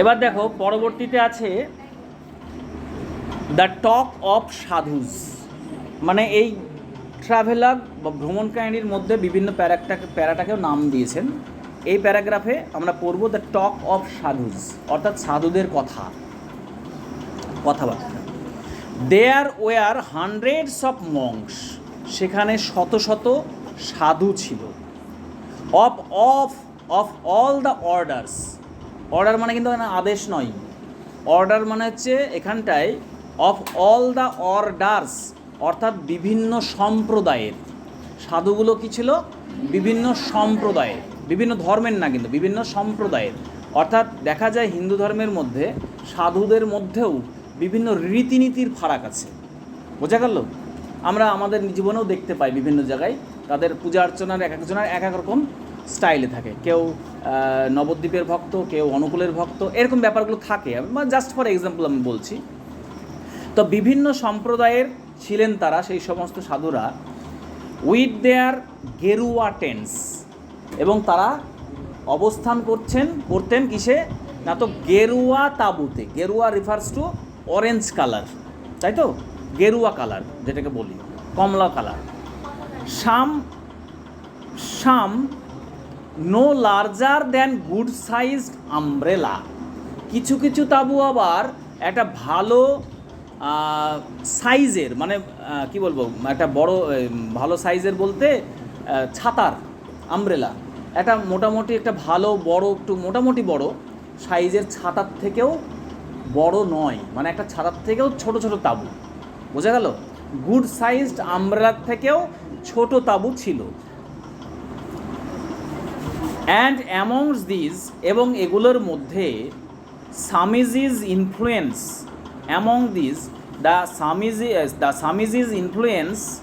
এবার দেখো, পরবর্তীতে আছে দ্য টক অফ সাধুস মানে এই ট্রাভেলাগ বা ভ্রমণ কাহিনীর মধ্যে বিভিন্ন প্যারাটাকে, প্যারাটাকেও নাম দিয়েছেন। এই প্যারাগ্রাফে আমরা পড়ব দ্য টক অফ সাধুস অর্থাৎ সাধুদের কথা। কথাবার্তা। There were hundreds of monks সেখানে শত শত সাধু ছিল। Of of of all the orders order মানে কিন্তু আদেশ নয়। অর্ডার মানে হচ্ছে এখানটায় অফ অল দ্য অর্ডার্স অর্থাৎ বিভিন্ন সম্প্রদায়ের। সাধুগুলো কি ছিল? বিভিন্ন সম্প্রদায়ের। বিভিন্ন ধর্মের না কিন্তু, বিভিন্ন সম্প্রদায়ের। অর্থাৎ দেখা যায় হিন্দু ধর্মের মধ্যে, সাধুদের মধ্যেও বিভিন্ন রীতিনীতির ফারাক আছে। বোঝা গেল? আমরা আমাদের জীবনেও দেখতে পাই বিভিন্ন জায়গায় তাদের পূজা অর্চনার এক একজনের এক এক রকম স্টাইলে থাকে। কেউ নবদ্বীপের ভক্ত, কেউ অনুকূলের ভক্ত, এরকম ব্যাপারগুলো থাকে। জাস্ট ফর এক্সাম্পল আমি বলছি। তো বিভিন্ন সম্প্রদায়ের ছিলেন তারা, সেই সমস্ত সাধুরা উইথ দেয়ার গেরুয়া টেন্স এবং তারা অবস্থান করছেন, করতেন কিসে? না তো গেরুয়া তাঁবুতে। গেরুয়া রিফার্স টু অরেঞ্জ কালার তাই তো? গেরুয়া কালার যেটাকে বলি। কমলা colour some some no larger than good sized umbrella কিছু কিছু তাবু আবার একটা ভালো সাইজের মানে কি বলব, একটা বড় ভালো সাইজের বলতে ছাতার আমব্রেলা একটা মোটামুটি একটা ভালো, বড়, একটু মোটামুটি বড় সাইজের ছাতার থেকেও বড় নয়। মানে একটা ছাতার থেকেও ছোট ছোট তাবু। বোঝা গেল? গুড সাইজড আমব্রেলার থেকেও ছোট তাবু ছিল। অ্যান্ড অ্যামংস দিজ এবং এগুলোর মধ্যে Swamiji's influence among these the Swamiji the Swamiji's influence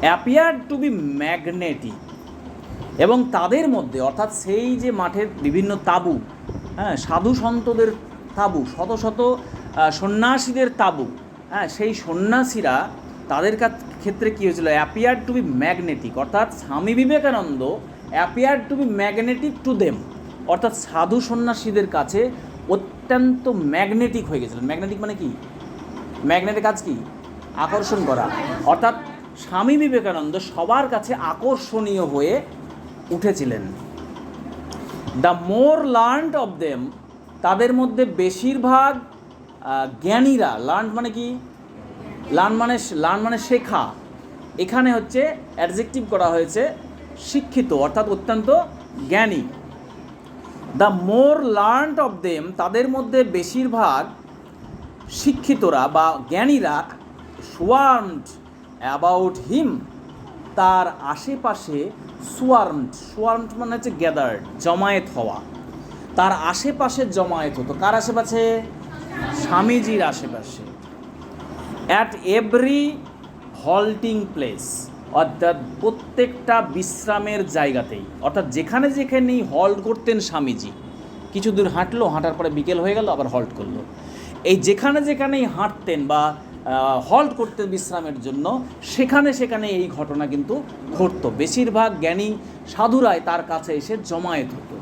appear to be magnetic এবং তাদের মধ্যে, অর্থাৎ সেই যে মাঠের বিভিন্ন তাবু হ্যাঁ সাধু সন্তদের তাবু, শত শত সন্ন্যাসীদের তাবু হ্যাঁ সেই সন্ন্যাসীরা তাদের কাছ- ক্ষেত্রে কী হয়েছিল? অ্যাপিয়ার টু বি ম্যাগনেটিক অর্থাৎ Swami Vivekananda appear to be magnetic to them অর্থাৎ সাধু সন্ন্যাসীদের কাছে অত্যন্ত ম্যাগনেটিক হয়ে গেছিলেন। ম্যাগনেটিক মানে কি? ম্যাগনেটের কাজ কি? আকর্ষণ করা। অর্থাৎ স্বামী বিবেকানন্দ সবার কাছে আকর্ষণীয় হয়ে উঠেছিলেন। The more learned of them তাদের মধ্যে বেশিরভাগ জ্ঞানীরা লার্ন মানে কি? লার্ন মানে লার্ন মানে শেখা। এখানে হচ্ছে অ্যাডজেক্টিভ করা হয়েছে শিক্ষিত, অর্থাৎ অত্যন্ত জ্ঞানী। The more learned of them তাদের মধ্যে বেশিরভাগ শিক্ষিতরা বা জ্ঞানীরা সোয়ার্মড অ্যাবাউট হিম তার আশেপাশে সোয়ার্মড সোয়ার্মড মানে হচ্ছে গ্যাদার্ড জমায়েত হওয়া। তার আশেপাশে জমায়েত হতো। কার আশেপাশে? স্বামীজির আশেপাশে। অ্যাট এভরি হল্টিং প্লেস অর্থাৎ প্রত্যেকটা বিশ্রামের জায়গাতেই, অর্থাৎ যেখানে যেখানেই হল্ট করতেন স্বামীজি, কিছু দূর হাঁটলো, হাঁটার পরে বিকেল হয়ে গেল, আবার হল্ট করল। এই যেখানে যেখানেই হাঁটতেন বা হল্ট করতেন বিশ্রামের জন্য, সেখানে সেখানে এই ঘটনা কিন্তু ঘটত। বেশিরভাগ জ্ঞানী সাধুরাই তার কাছে এসে জমায়েত হতো।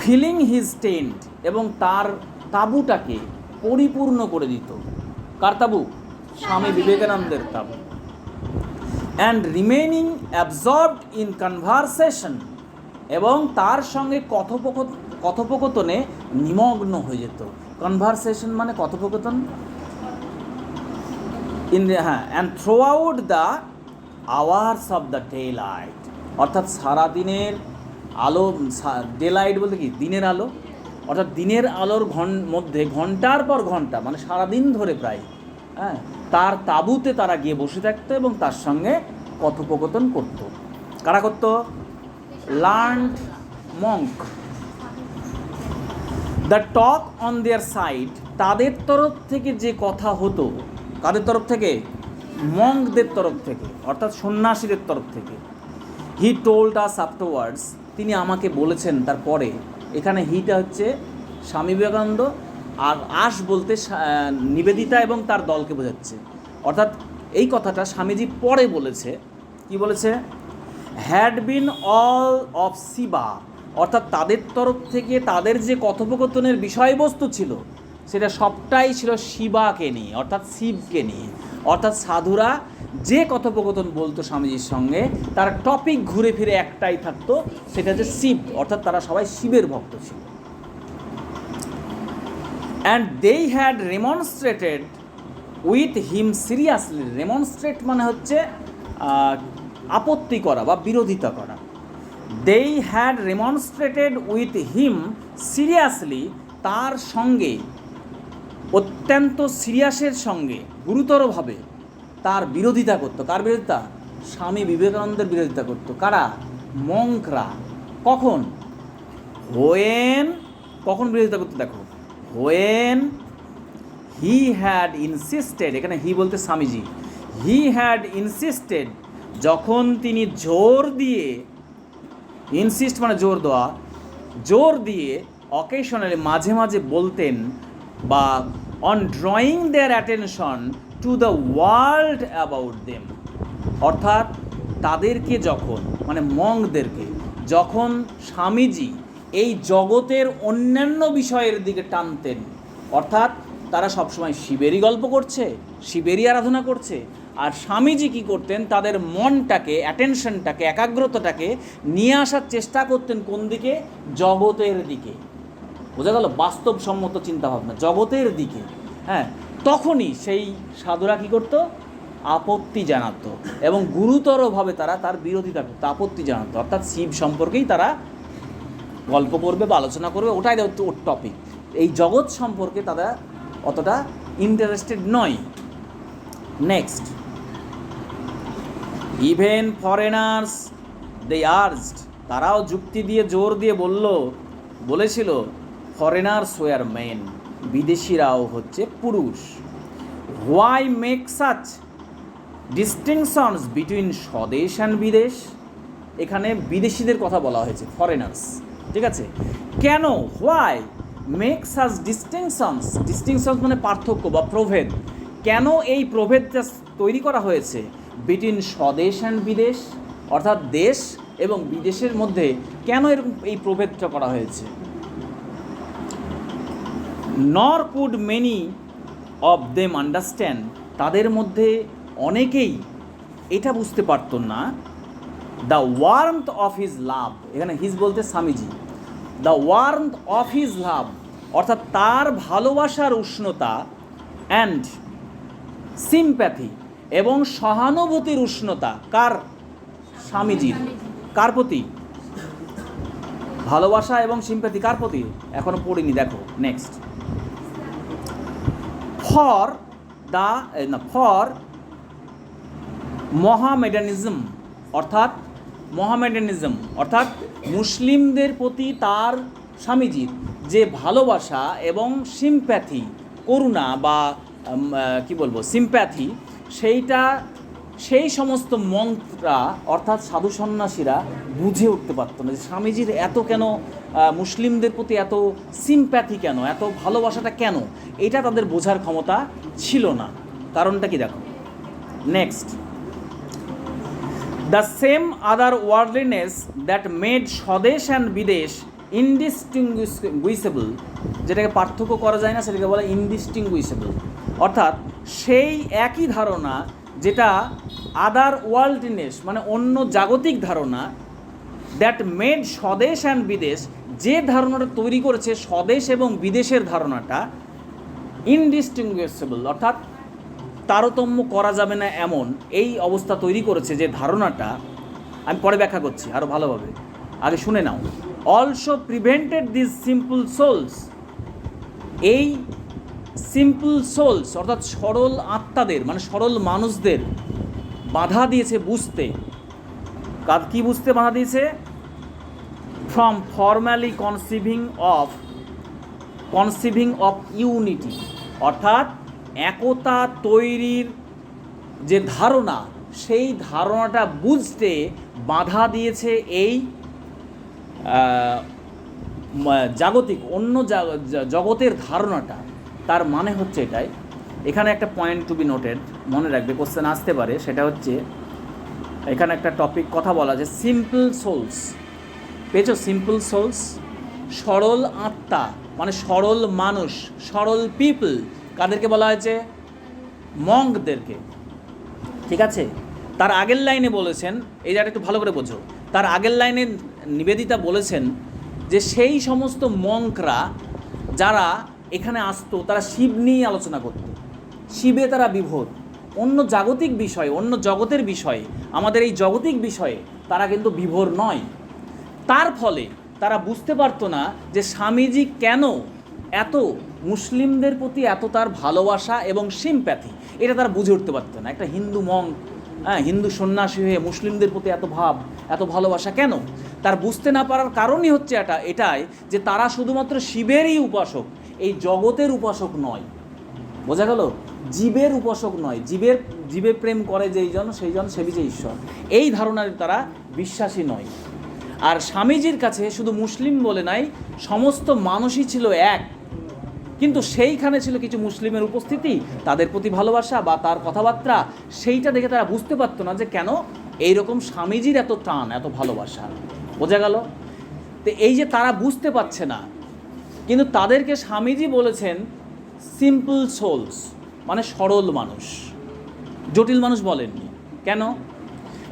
ফিলিং হিজ টেন্ট এবং তার তাঁবুটাকে পরিপূর্ণ করে দিত। কার তাবু? স্বামী বিবেকানন্দের তাবু। And remaining absorbed in conversation এবং তার সঙ্গে কথোপক কথোপকথনে নিমগ্ন হয়ে যেত। কনভারসেশন মানে কথোপকথন? ইন হ্যাঁ and throughout the hours of the daylight অর্থাৎ সারাদিনের আলো ডে লাইট বলতে কি? দিনের আলো? অর্থাৎ দিনের আলোর ঘন, মধ্যে ঘণ্টার পর ঘণ্টা মানে সারাদিন ধরে প্রায় হ্যাঁ তার তাঁবুতে তারা গিয়ে বসে থাকতো এবং তার সঙ্গে কথোপকথন করত। কারা করতো? Learned monk. The talk on their side, তাদের তরফ থেকে যে কথা হতো, কাদের তরফ থেকে? মঙ্কদের তরফ থেকে, অর্থাৎ সন্ন্যাসীদের তরফ থেকে। হি টোল্ড আস আফটারওয়ার্ডস তিনি আমাকে বলেছেন তারপরে এখানে হিটা হচ্ছে স্বামী বিবেকানন্দ আর আস বলতে নিবেদিতা এবং তার দলকে বোঝাচ্ছে। অর্থাৎ এই কথাটা স্বামীজি পরে বলেছে। কি বলেছে? Had been all of Shiva অর্থাৎ তাদের তরফ থেকে তাদের যে কথোপকথনের বিষয়বস্তু ছিল, সেটা সবটাই ছিল শিবাকে নিয়ে, অর্থাৎ শিবকে নিয়ে। অর্থাৎ সাধুরা যে কথোপকথন বলতো স্বামীজির সঙ্গে, তার টপিক ঘুরে ফিরে একটাই থাকতো, সেটা হচ্ছে শিব, অর্থাৎ তারা সবাই শিবের ভক্ত ছিল। And they had remonstrated with him seriously remonstrate মানে হচ্ছে আপত্তি করা বা বিরোধিতা করা। They had remonstrated with him seriously তার সঙ্গে, অত্যন্ত সিরিয়াসের সঙ্গে, গুরুতরভাবে তার বিরোধিতা করতো। কার বিরোধিতা? স্বামী বিবেকানন্দের বিরোধিতা করতো। কারা? মঙ্করা কখন? হোয়েন কখন বিরোধিতা করতে দেখো। হোয়েন, হি হ্যাড ইনসিস্টেড, এখানে হি বলতে স্বামীজি। হি হ্যাড ইনসিস্টেড, যখন তিনি জোর দিয়ে, ইনসিস্ট মানে জোর দেওয়া, জোর দিয়ে অকেশনালি মাঝে মাঝে বলতেন বা on drawing their attention to the world about them অর্থাৎ তাদেরকে যখন মানে মংদেরকে, যখন স্বামীজি এই জগতের অন্যান্য বিষয়ের দিকে টানতেন, অর্থাৎ তারা সবসময় শিবেরই গল্প করছে, শিবেরই আরাধনা করছে, আর স্বামীজি কী করতেন, তাদের মনটাকে অ্যাটেনশনটাকে একাগ্রতাটাকে নিয়ে আসার চেষ্টা করতেন কোন দিকে? জগতের দিকে। বোঝা গেল? বাস্তবসম্মত চিন্তাভাবনা। জগতের দিকে। হ্যাঁ? তখনই সেই সাধুরা কী করতো? আপত্তি জানাতো এবং গুরুতরভাবে তারা তার বিরোধিতা করতো, আপত্তি জানাতো। অর্থাৎ শিব সম্পর্কেই তারা গল্প করবে বা আলোচনা করবে, ওটাই ওর টপিক এই জগৎ সম্পর্কে তারা অতটা ইন্টারেস্টেড নয়। Next even foreigners they urged তারাও যুক্তি দিয়ে, জোর দিয়ে বলল, বলেছিল ফরেনার্স ওয়ার মেন বিদেশিরাও হচ্ছে পুরুষ। Why make such distinctions between swadesh and videsh? এখানে বিদেশিদের কথা বলা হয়েছে ফরেনার্স ঠিক আছে? কেন? Why make such distinctions distinctions মানে পার্থক্য বা প্রভেদ। কেন এই প্রভেদটা তৈরি করা হয়েছে? বিটুইন স্বদেশ অ্যান্ড বিদেশ, অর্থাৎ দেশ এবং বিদেশের মধ্যে কেন এরকম এই প্রভেদটা করা হয়েছে? Nor could many of them understand তাদের মধ্যে অনেকেই এটা বুঝতে পারতো না। The warmth of his love এখানে হিজ বলতে Swamiji. The warmth of his love অর্থাৎ তার ভালোবাসার উষ্ণতা অ্যান্ড সিম্প্যাথি এবং সহানুভূতির উষ্ণতা, কার? স্বামীজির কার প্রতি? ভালোবাসা এবং সিম্প্যাথি কার প্রতি? এখনও পড়িনি, দেখো নেক্সট ফর দা না ফর মহামেডানিজম, অর্থাৎ মহামেডানিজম, অর্থাৎ মুসলিমদের প্রতি তার স্বামীজির যে ভালোবাসা এবং সিম্প্যাথি করুণা বা কি বলব সিম্প্যাথি সেইটা সেই সমস্ত মন্ত্রা, অর্থাৎ সাধু সন্ন্যাসীরা বুঝে উঠতে পারতো না যে স্বামীজির এত কেন মুসলিমদের প্রতি এত সিম্প্যাথি কেন, এত ভালোবাসাটা কেন? এটা তাদের বোঝার ক্ষমতা ছিল না। কারণটা কি দেখো? Next the same other worldliness that made swadesh and videsh indistinguishable যেটাকে পার্থক্য করা যায় না, সেটাকে বলে ইনডিস্টিংগুইসেবল অর্থাৎ সেই একই ধারণা যেটা আদার ওয়ার্ল্ডনেস মানে অন্য জাগতিক ধারণা দ্যাট মেড স্বদেশ অ্যান্ড বিদেশ যে ধারণাটা তৈরি করেছে স্বদেশ এবং বিদেশের ধারণাটা ইনডিস্টিংগুইসেবল অর্থাৎ তারতম্য করা যাবে না এমন এই অবস্থা তৈরি করেছে যে ধারণাটা, আমি পরে ব্যাখ্যা করছি আরও ভালোভাবে, আগে শুনে নাও। Also prevented this simple souls এই সিম্পল সোলস, অর্থাৎ সরল আত্মাদের মানে সরল মানুষদের বাধা দিয়েছে বুঝতে। কার কী বুঝতে বাধা দিয়েছে? From formally conceiving of conceiving of unity অর্থাৎ একতা তৈরির যে ধারণা, সেই ধারণাটা বুঝতে বাধা দিয়েছে এই জাগতিক, অন্য জগতের ধারণাটা। তার মানে হচ্ছে এটাই। এখানে একটা পয়েন্ট টু বি নোটেড মনে রাখবে কোশ্চেন আসতে পারে, সেটা হচ্ছে এখানে একটা টপিক কথা বলা আছে সিম্পল সোলস পেয়েছ সিম্পল সোলস সরল আত্মা মানে সরল মানুষ, সরল পিপল কাদেরকে বলা হয়েছে? মঙ্কদেরকে ঠিক আছে? তার আগের লাইনে বলেছেন, এই জায়গাটা একটু ভালো করে বোঝো। তার আগের লাইনে নিবেদিতা বলেছেন যে, সেই সমস্ত মঙ্করা যারা এখানে আসতো, তারা শিব নিয়েই আলোচনা করত। শিবে তারা বিভোর। অন্য জাগতিক বিষয়ে, অন্য জগতের বিষয়ে, আমাদের এই জগতিক বিষয়ে তারা কিন্তু বিভোর নয়। তার ফলে তারা বুঝতে পারতো না যে স্বামীজি কেন এত মুসলিমদের প্রতি এত তার ভালোবাসা এবং সিম্প্যাথি এটা তারা বুঝে উঠতে পারতো না। একটা হিন্দু মং হ্যাঁ হিন্দু সন্ন্যাসী হয়ে মুসলিমদের প্রতি এত ভাব, এত ভালোবাসা কেন? তার বুঝতে না পারার কারণই হচ্ছে এটা, এটাই যে তারা শুধুমাত্র শিবেরই উপাসক এই জগতের উপাসক নয়। বোঝা গেল? জীবের উপাসক নয়। জীবের, জীবে প্রেম করে যেই জন, সেই জন সেবিছে ঈশ্বর। এই ধারণার তারা বিশ্বাসী নয়। আর স্বামীজির কাছে শুধু মুসলিম বলে নাই, সমস্ত মানুষই ছিল এক। কিন্তু সেইখানে ছিল কিছু মুসলিমের উপস্থিতি, তাদের প্রতি ভালোবাসা বা তার কথাবার্তা, সেইটা দেখে তারা বুঝতে পারতো না যে কেন এইরকম স্বামীজির এত টান, এত ভালোবাসা। বোঝা গেল? তো এই যে তারা বুঝতে পারছে না কিন্তু তাদেরকে স্বামীজি বলেছেন সিম্পল সোলস মানে সরল মানুষ। জটিল মানুষ বলেননি। কেন?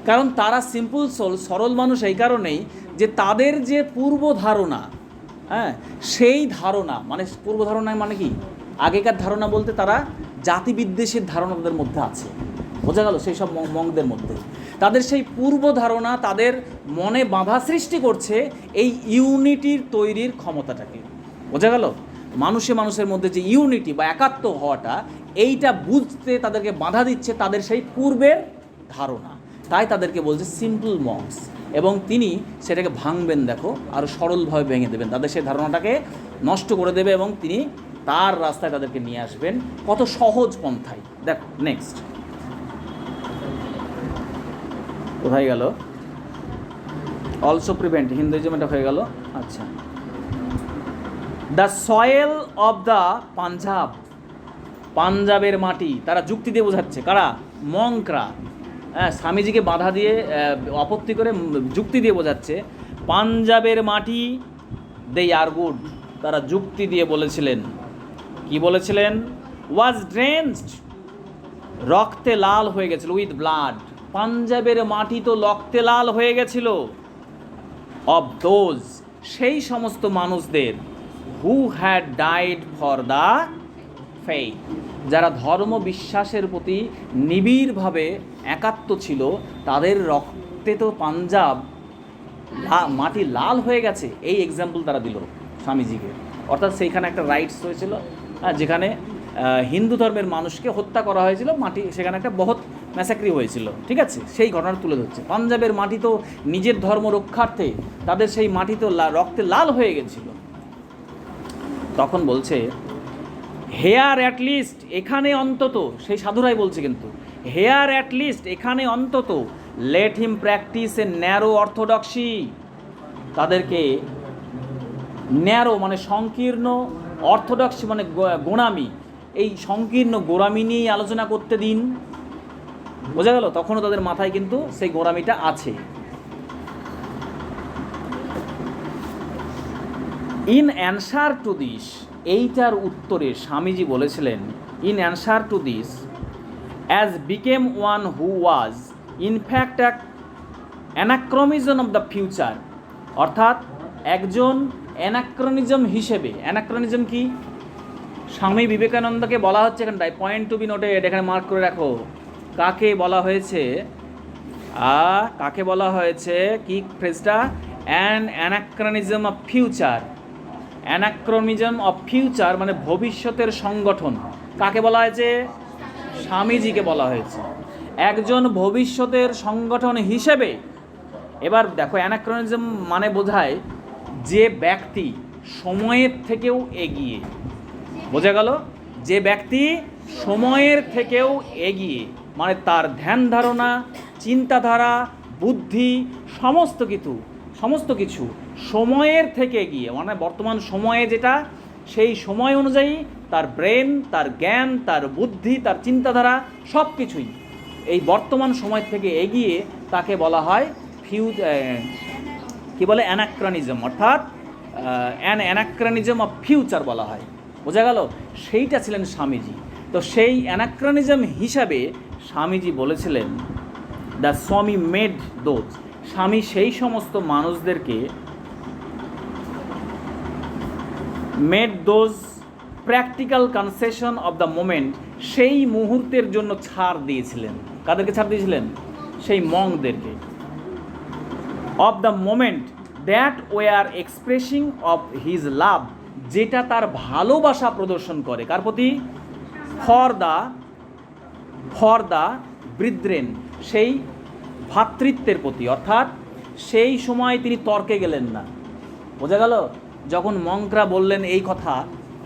কারণ তারা সিম্পল সোল সরল মানুষ এই কারণেই যে তাদের যে পূর্ব ধারণা হ্যাঁ সেই ধারণা মানে পূর্ব ধারণা মানে কি? আগেকার ধারণা বলতে তারা জাতি বিদ্বেষের ধারণা তাদের মধ্যে আছে। বোঝা গেল সেই সব মঙ্গদের মধ্যে। তাদের সেই পূর্ব ধারণা তাদের মনে বাধা সৃষ্টি করছে এই ইউনিটির তৈরির ক্ষমতাটাকে। বোঝা গেল? মানুষে মানুষের মধ্যে যে ইউনিটি বা একাত্ম হওয়াটা, এইটা বুঝতে তাদেরকে বাধা দিচ্ছে তাদের সেই পূর্বের ধারণা। তাই তাদেরকে বলছে সিম্পল মংস এবং তিনি সেটাকে ভাঙবেন, দেখো আরও সরলভাবে ভেঙে দেবেন। তাদের সেই ধারণাটাকে নষ্ট করে দেবে এবং তিনি তার রাস্তায় তাদেরকে নিয়ে আসবেন। কত সহজ পন্থায় দেখো নেক্সট কোথায় গেল? অলসো প্রিভেন্ট হিন্দুইজম এটা হয়ে গেল? আচ্ছা। The soil of the Punjab পাঞ্জাবের মাটি, তারা যুক্তি দিয়ে বোঝাচ্ছে। কারা? মংকরা। হ্যাঁ স্বামীজিকে বাধা দিয়ে আপত্তি করে যুক্তি দিয়ে বোঝাচ্ছে, পাঞ্জাবের মাটি দে আর গুড তারা যুক্তি দিয়ে বলেছিলেন। কি বলেছিলেন? ওয়াজ ড্রেন্সড রক্তে লাল হয়ে গেছিল উইথ ব্লাড পাঞ্জাবের মাটি তো রক্তে লাল হয়ে গেছিল। অব দোজ সেই সমস্ত মানুষদের। Who had died for the faith যারা ধর্ম বিশ্বাসের প্রতি নিবিড়ভাবে একাত্ম ছিল তাদের রক্তে তো পাঞ্জাব মাটি লাল হয়ে গেছে। এই এক্সাম্পল তারা দিল স্বামীজিকে। অর্থাৎ সেইখানে একটা রাইটস হয়েছিল হ্যাঁ, যেখানে হিন্দু ধর্মের মানুষকে হত্যা করা হয়েছিল মাটি সেখানে একটা বহৎ ম্যাসাক্রি হয়েছিল। ঠিক আছে? সেই ঘটনা তুলে ধরছে। পাঞ্জাবের মাটি তো নিজের ধর্ম রক্ষার্থে তাদের সেই মাটি তো রক্তে লাল হয়ে গেছিল। তখন বলছে, হেয়ার অ্যাটলিস্ট এখানে অন্তত, সেই সাধুরাই বলছে কিন্তু, হেয়ার অ্যাটলিস্ট এখানে অন্তত let him practise a narrow orthodoxy তাদেরকে ন্যারো মানে সংকীর্ণ অর্থোডক্সি মানে গোঁড়ামি। এই সংকীর্ণ গোড়ামি নিয়েই আলোচনা করতে দিন। বোঝা গেল? তখনও তাদের মাথায় কিন্তু সেই গোড়ামিটা আছে। ইন অ্যান্সার টু দিস, এইটার উত্তরে স্বামীজি বলেছিলেন, in answer to this, as became one who was in fact এক অ্যানাক্রমিজম অফ দ্য ফিউচার, অর্থাৎ একজন অ্যানাক্রনিজম হিসেবে, অ্যানাক্রনিজম কি? স্বামী বিবেকানন্দকে বলা হচ্ছে এখানটায় পয়েন্ট টু বি নোটেড এখানে মার্ক করে রাখো। কাকে বলা হয়েছে? কাকে বলা হয়েছে? কি ফ্রেজটা an anachronism of future anachronism of future মানে ভবিষ্যতের সংগঠন। কাকে বলা হয়েছে? স্বামীজিকে বলা হয়েছে। একজন ভবিষ্যতের সংগঠন হিসেবে, এবার দেখো অ্যানাক্রনিজম মানে বোঝায় যে ব্যক্তি সময়ের থেকেও এগিয়ে। বোঝা গেল? যে ব্যক্তি সময়ের থেকেও এগিয়ে মানে তার ধ্যান ধারণা, চিন্তাধারা, বুদ্ধি, সমস্ত কিছু সমস্ত কিছু সময়ের থেকে এগিয়ে মানে বর্তমান সময়ে যেটা, সেই সময় অনুযায়ী তার ব্রেন, তার জ্ঞান, তার বুদ্ধি, তার চিন্তাধারা সব কিছুই এই বর্তমান সময় থেকে এগিয়ে তাকে বলা হয় ফিউ কি বলে? অ্যানাক্রানিজম, অর্থাৎ অ্যান, অ্যানাক্রানিজম অফ ফিউচার বলা হয়। বোঝা গেল? সেইটা ছিলেন স্বামীজি। তো সেই অ্যানাক্রানিজম হিসাবে স্বামীজি বলেছিলেন, দ্য স্বামী মেড দোজ। স্বামী সেই সমস্ত মানুষদেরকে made those practical concession of the moment সেই মুহূর্তের জন্য ছাড় দিয়েছিলেন। কাদেরকে ছাড় দিয়েছিলেন? সেই মংদেরকে। Of the moment that were expressing of his love যেটা তার ভালোবাসা প্রদর্শন করে। কার প্রতি? For the for the brethren সেই ভ্রাতৃত্বের প্রতি। অর্থাৎ সেই সময় তিনি তর্কে গেলেন না। বোঝা গেল? যখন মঙ্করা বললেন এই কথা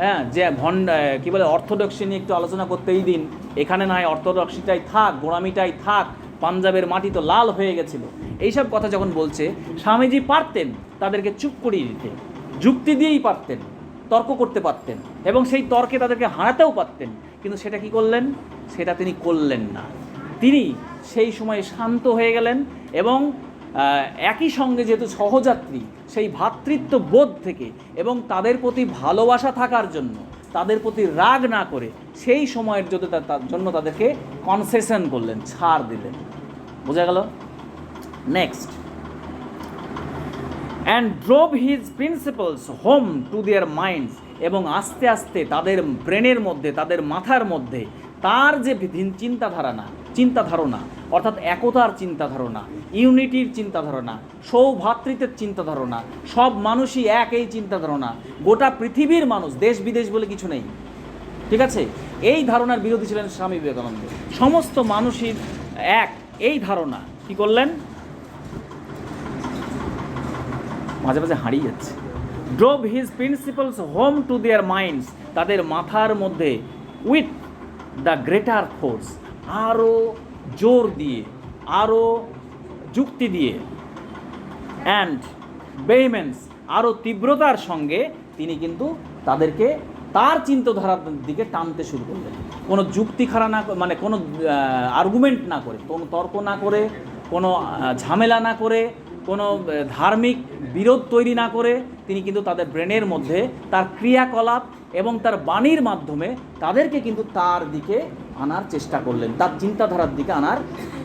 হ্যাঁ যে ভণ্ড কী বলে, অর্থোডক্সি নিয়ে একটু আলোচনা করতেই দিন, এখানে নয় অর্থোডক্সিটাই থাক, গোড়ামিটাই থাক, পাঞ্জাবের মাটি তো লাল হয়ে গেছিল। এইসব কথা যখন বলছে, স্বামীজি পারতেন তাদেরকে চুপ করিয়ে দিতে, যুক্তি দিয়েই পারতেন, তর্ক করতে পারতেন, এবং সেই তর্কে তাদেরকে হারাতেও পারতেন, কিন্তু সেটা কি করলেন? সেটা তিনি করলেন না। তিনি সেই সময়ে শান্ত হয়ে গেলেন এবং একই সঙ্গে যেহেতু সহযাত্রী সেই ভ্রাতৃত্ব বোধ থেকে এবং তাদের প্রতি ভালোবাসা থাকার জন্য, তাদের প্রতি রাগ না করে সেই সময়ের জন্য তার জন্য তাদেরকে কনসেশন করলেন, ছাড় দিলেন। বোঝা গেল? Next and drove his principles home to their minds এবং আস্তে আস্তে তাদের ব্রেনের মধ্যে, তাদের মাথার মধ্যে তার যে চিন্তাধারা না চিন্তা ধারণা অর্থাৎ একতার চিন্তা ধারণা ইউনিটির চিন্তা ধারণা সৌভাতৃত্বের চিন্তা ধারণা সব মানুষই এক এই চিন্তা ধারণা গোটা পৃথিবীর মানুষ, দেশ বিদেশ বলে কিছু নেই। ঠিক আছে? এই ধারণার বিরোধী ছিলেন স্বামী বিবেকানন্দ। সমস্ত মানুষই এক, এই ধারণা। কি করলেন? মাঝে মাঝে হারিয়ে যাচ্ছে। Drove his principles home to their minds তাদের মাথার মধ্যে উইথ দ্য গ্রেটার ফোর্স আরও জোর দিয়ে আরও যুক্তি দিয়ে। অ্যান্ড বেহমেন্স আরও তীব্রতার সঙ্গে তিনি কিন্তু তাদেরকে তার চিন্তাধারার দিকে টানতে শুরু করলেন। কোনো যুক্তি খাড়া না মানে কোনো আর্গুমেন্ট না করে, কোনো তর্ক না করে, কোনো ঝামেলা না করে, কোনো ধার্মিক বিরোধ তৈরি না করে তিনি কিন্তু তাদের ব্রেনের মধ্যে তার ক্রিয়াকলাপ এবং তার বাণীর মাধ্যমে তাদেরকে কিন্তু তার দিকে আনার চেষ্টা করলেন, তার চিন্তাধারার দিকে আনার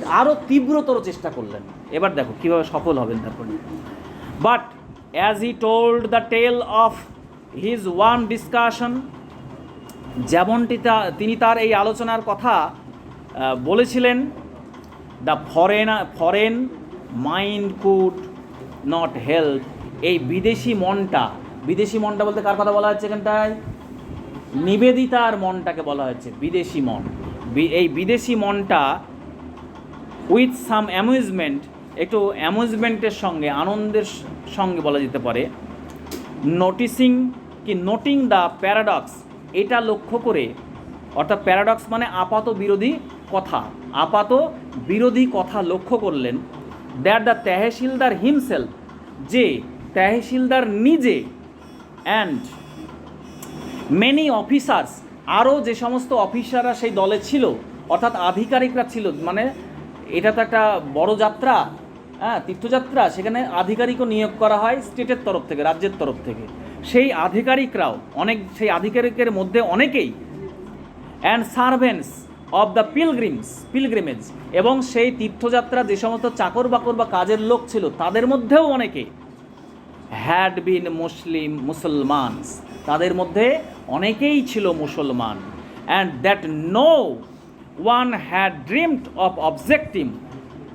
আরও তীব্রতর চেষ্টা করলেন। এবার দেখো, কীভাবে সফল হবেন তারপরে। But as he told the tale of his one discussion যেমনটি তা- তিনি তার এই আলোচনার কথা বলেছিলেন the foreign foreign mind could not help এই বিদেশি মনটা বিদেশি মনটা বলতে কার কথা বলা হচ্ছে এখানটায়? নিবেদিতার মনটাকে বলা হচ্ছে, বিদেশি মন। এই বিদেশি মনটা উইথ সাম অ্যামিউজমেন্ট একটু অ্যামিউজমেন্টের সঙ্গে, আনন্দের সঙ্গে বলা যেতে পারে নোটিসিং কি নোটিং দ্য প্যারাডক্স এটা লক্ষ্য করে, অর্থাৎ প্যারাডক্স মানে আপাত বিরোধী কথা, আপাত বিরোধী কথা লক্ষ্য করলেন দ্যাট দ্য তেহসিলদার হিমসেলফ যে তেহসিলদার নিজে অ্যান্ড মেনি অফিসার্স আরও যে সমস্ত অফিসাররা সেই দলে ছিল, অর্থাৎ আধিকারিকরা ছিল মানে এটা তো একটা বড় যাত্রা হ্যাঁ তীর্থযাত্রা, সেখানে আধিকারিকও নিয়োগ করা হয় স্টেটের তরফ থেকে, রাজ্যের তরফ থেকে। সেই আধিকারিকরাও অনেক, সেই আধিকারিকের মধ্যে অনেকেই and servants of the pilgrims pilgrimage এবং সেই তীর্থযাত্রা যে সমস্ত চাকর বাকর বা কাজের লোক ছিল, তাদের মধ্যেও অনেকে হ্যাড বিন মুসলিম মুসলমানস তাদের মধ্যে অনেকেই ছিল মুসলমান। And that no one had dreamed of objective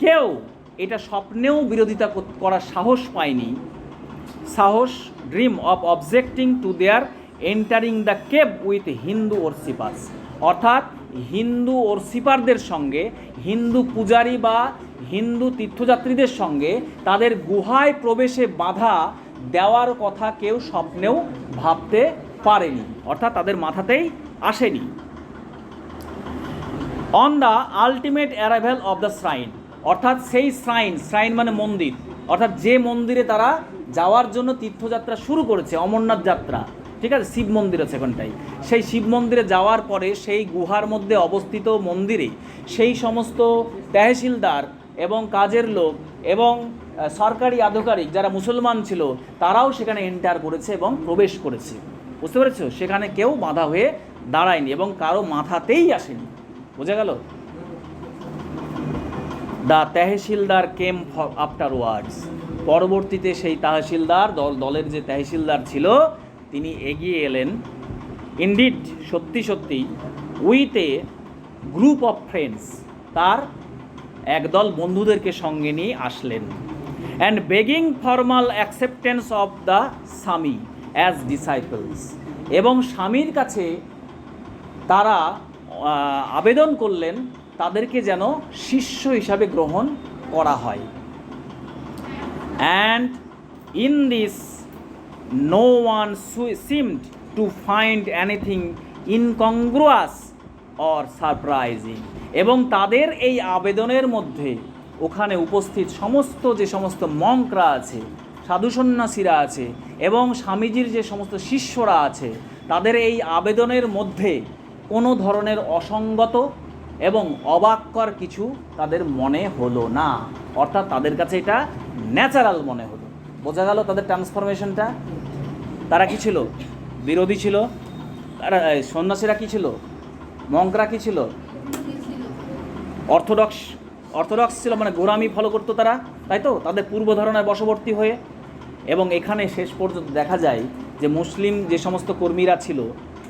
কেউ এটা স্বপ্নেও বিরোধিতা কর- করার সাহস পায়নি। সাহস dream of objecting to their entering the cave with Hindu worshippers অর্থাৎ হিন্দু ওরসিপারদের সঙ্গে, হিন্দু পূজারী বা হিন্দু তীর্থযাত্রীদের সঙ্গে তাদের গুহায় প্রবেশে বাধা দেওয়ার কথা কেউ স্বপ্নেও ভাবতে পারেনি, অর্থাৎ তাদের মাথাতেই আসেনি। On the ultimate arrival of the shrine অর্থাৎ সেই শ্রাইন শ্রাইন মানে মন্দির, অর্থাৎ যে মন্দিরে তারা যাওয়ার জন্য তীর্থযাত্রা শুরু করেছে, অমরনাথ যাত্রা, ঠিক আছে? শিব মন্দির আছে এখানটাই সেই শিব মন্দিরে যাওয়ার পরে সেই গুহার মধ্যে অবস্থিত মন্দিরে সেই সমস্ত তহসিলদার এবং কাজের লোক এবং সরকারি আধিকারিক যারা মুসলমান ছিল, তারাও সেখানে এন্টার করেছে এবং প্রবেশ করেছে। বুঝতে পেরেছ? সেখানে কেউ বাধা হয়ে দাঁড়ায়নি এবং কারও মাথাতেই আসেনি। বোঝা গেল? The tahsildar came afterwards. পরবর্তীতে সেই তহসিলদার, দল দলের যে তহসিলদার ছিল, তিনি এগিয়ে এলেন। ইনডিড সত্যি সত্যি with a group of friends তার একদল বন্ধুদেরকে সঙ্গে নিয়ে আসলেন। And begging formal acceptance of the Swami. As disciples এবং স্বামীর কাছে তারা আবেদন করলেন তাদেরকে যেন শিষ্য হিসাবে গ্রহণ করা হয়। And in this no one seemed to find anything incongruous or surprising এবং তাদের এই আবেদনের মধ্যে ওখানে উপস্থিত সমস্ত যে সমস্ত মঙ্করা আছে সাধু সন্ন্যাসীরা আছে এবং স্বামীজির যে সমস্ত শিষ্যরা আছে, তাদের এই আবেদনের মধ্যে কোনো ধরনের অসঙ্গত এবং অবাক্যর কিছু তাদের মনে হলো না। অর্থাৎ তাদের কাছে এটা ন্যাচারাল মনে হলো। বোঝা গেল তাদের ট্রান্সফরমেশনটা তারা কি ছিল? বিরোধী ছিল? তারা সন্ন্যাসীরা কি ছিল? মঙ্করা কি ছিল? অর্থোডক্স অর্থোডক্স ছিল মানে গোরামি ফলো করতো তারা, তাই তো? তাদের পূর্ব ধারণায় বশবর্তী হয়ে। এবং এখানে শেষ পর্যন্ত দেখা যায় যে মুসলিম যে সমস্ত কর্মীরা ছিল,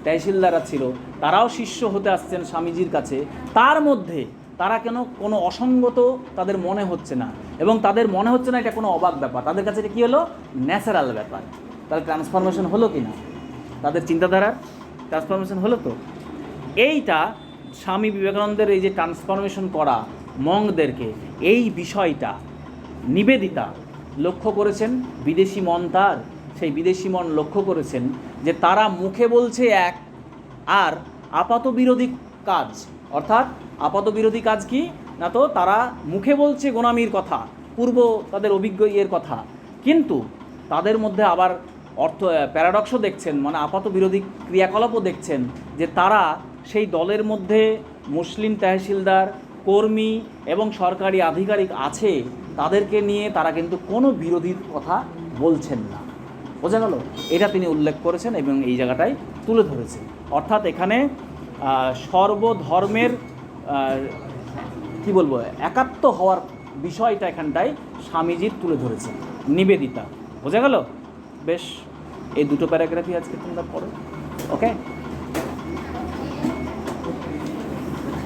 তহসিলদাররা ছিল, তারাও শিষ্য হতে আসছেন স্বামীজির কাছে। তার মধ্যে তারা কেন কোনো অসঙ্গত তাদের মনে হচ্ছে না এবং তাদের মনে হচ্ছে না এটা কোনো অবাক ব্যাপার। তাদের কাছে এটা কী হলো? ন্যাচারাল ব্যাপার। তাদের ট্রান্সফরমেশন হলো কি না তাদের চিন্তাধারার ট্রান্সফরমেশন হলো তো? এইটা স্বামী বিবেকানন্দের এই যে ট্রান্সফরমেশন করা মংদেরকে, এই বিষয়টা নিবেদিতা লক্ষ্য করেছেন বিদেশি মন তার, সেই বিদেশি মন লক্ষ্য করেছেন যে তারা মুখে বলছে এক, আর আপাত বিরোধী কাজ, অর্থাৎ আপাত বিরোধী কাজ কি? না তো তারা মুখে বলছে গোনামির কথা, পূর্ব তাদের অভিজ্ঞ ইয়ের কথা। কিন্তু তাদের মধ্যে আবার অর্থ প্যারাডক্সও দেখছেন মানে আপাত বিরোধী ক্রিয়াকলাপও দেখছেন যে তারা সেই দলের মধ্যে মুসলিম তহসিলদার কর্মী এবং সরকারি আধিকারিক আছে, তাদেরকে নিয়ে তারা কিন্তু কোনো বিরোধীর কথা বলছেন না। বোঝা গেল? এটা তিনি উল্লেখ করেছেন এবং এই জায়গাটায় তুলে ধরেছেন। অর্থাৎ এখানে সর্বধর্মের কি বলব, একাত্ম হওয়ার বিষয়টা এখানটায় স্বামীজির তুলে ধরেছেন, নিবেদিতা। বোঝা গেল? বেশ, এই দুটো প্যারাগ্রাফই আজকে তোমরা পড়ো। ওকে